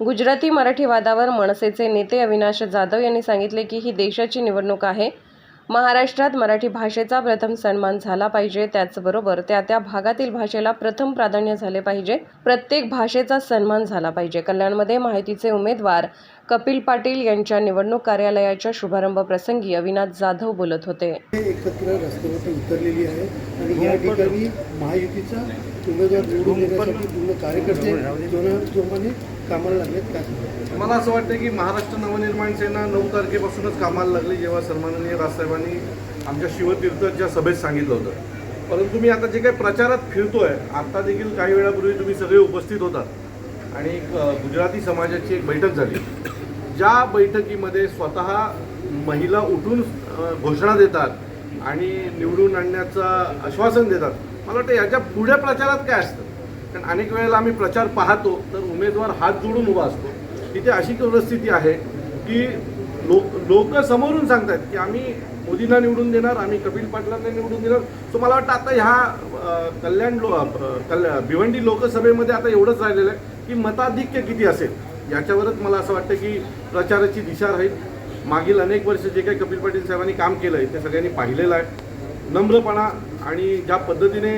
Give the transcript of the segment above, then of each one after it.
गुजराती मराठी वादावर मनसेचे नेते अविनाश जाधव यांनी सांगितले की ही देशाची निवडणूक आहे. महाराष्ट्रात मराठी भाषेचा प्रथम सन्मान झाला पाहिजे. त्याचबरोबर त्या त्या भागातील भाषेला प्रथम प्राधान्य झाले पाहिजे. प्रत्येक भाषेचा सन्मान झाला पाहिजे. कल्याणमध्ये माहितीचे उमेदवार कपिल पाटील यांच्या निवडणूक कार्यालयाच्या शुभारंभ प्रसंगी अविनाश जाधव बोलत होते. एकत्र रस्त्यावरती उतरलेली आहे आणि या ठिकाणी महायुतीचा उमेदवार निवडून पूर्ण कार्यकर्ते जोमाने कामाला लागलेत का? मला असं वाटतं की महाराष्ट्र नवनिर्माण सेना नऊ तारखेपासूनच कामाला लागली जेव्हा सन्माननीय राजसाहेबांनी आमच्या शिवतीर्थच्या सभेत सांगितलं होतं. परंतु मी आता जे काही प्रचारात फिरतोय आता देखील काही वेळापूर्वी तुम्ही सगळे उपस्थित होतात आणि एक गुजराती समाजाची एक बैठक झाली. ज्या बैठकीमध्ये स्वतः महिला उठून घोषणा देतात आणि निवडून आणण्याचं आश्वासन देतात. मला वाटतं याच्यापुढे प्रचारात काय असतं? कारण अनेक वेळेला आम्ही प्रचार पाहतो तर उमेदवार हात जोडून उभा असतो. तिथे अशी परिस्थिती आहे की लोक लोक समोरून सांगतात की आम्ही मोदींना निवडून देणार आम्ही कपिल पाटलांना निवडून देणार. सो मला वाटतं आता ह्या कल्याण लो कल्या भिवंडी लोकसभेमध्ये आता एवढंच राहिलेलं आहे की मताधिक्य किती असेल? याच्यावरच मला असं वाटतं की प्रचाराची दिशा राहील. मागील अनेक वर्ष जे काही कपिल पाटील साहेबांनी काम केलं आहे ते सगळ्यांनी पाहिलेलं आहे. नम्रपणा आणि ज्या पद्धतीने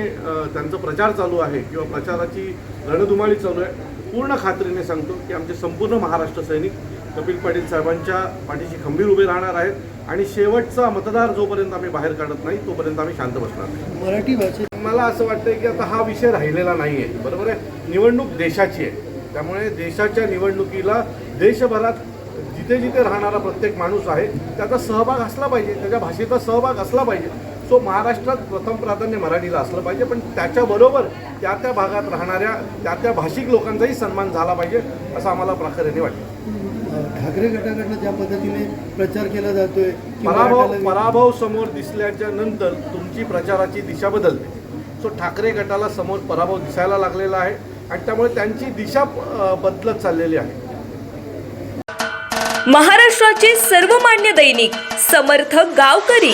त्यांचा प्रचार चालू आहे किंवा प्रचाराची रणधुमाळी चालू आहे पूर्ण खात्रीने सांगतो की आमचे संपूर्ण महाराष्ट्र सैनिक कपिल पाटील साहेबांच्या पाठीशी खंबीर उभे राहणार आहेत आणि शेवटचा मतदार जोपर्यंत आम्ही बाहेर काढत नाही तोपर्यंत आम्ही शांत बसणार नाही. मराठी भाषेत मला असं वाटतं की आता हा विषय राहिलेला नाही आहे बरोबर आहे? निवडणूक देशाची आहे. त्यामुळे देशाच्या निवडणुकीला देशभरात जिथे जिथे राहणारा प्रत्येक माणूस आहे त्याचा सहभाग असला पाहिजे त्याच्या भाषेचा सहभाग असला पाहिजे. सो महाराष्ट्रात प्रथम प्राधान्य मराठीला असलं पाहिजे पण त्याच्याबरोबर त्या त्या भागात राहणाऱ्या त्या त्या भाषिक लोकांचाही सन्मान झाला पाहिजे असं आम्हाला प्राखऱ्याने वाटतं. ठाकरे गटाकडनं ज्या पद्धतीने प्रचार केला जातोय की पराभव पराभव समोर दिसल्याच्या नंतर तुमची प्रचाराची दिशा बदलते. सो ठाकरे गटाला समोर पराभव दिसायला लागलेला आहे आणि त्यामुळे त्यांची दिशा बदलत चाललेली आहे. महाराष्ट्राचे सर्वमान्य दैनिक समर्थ गावकरी.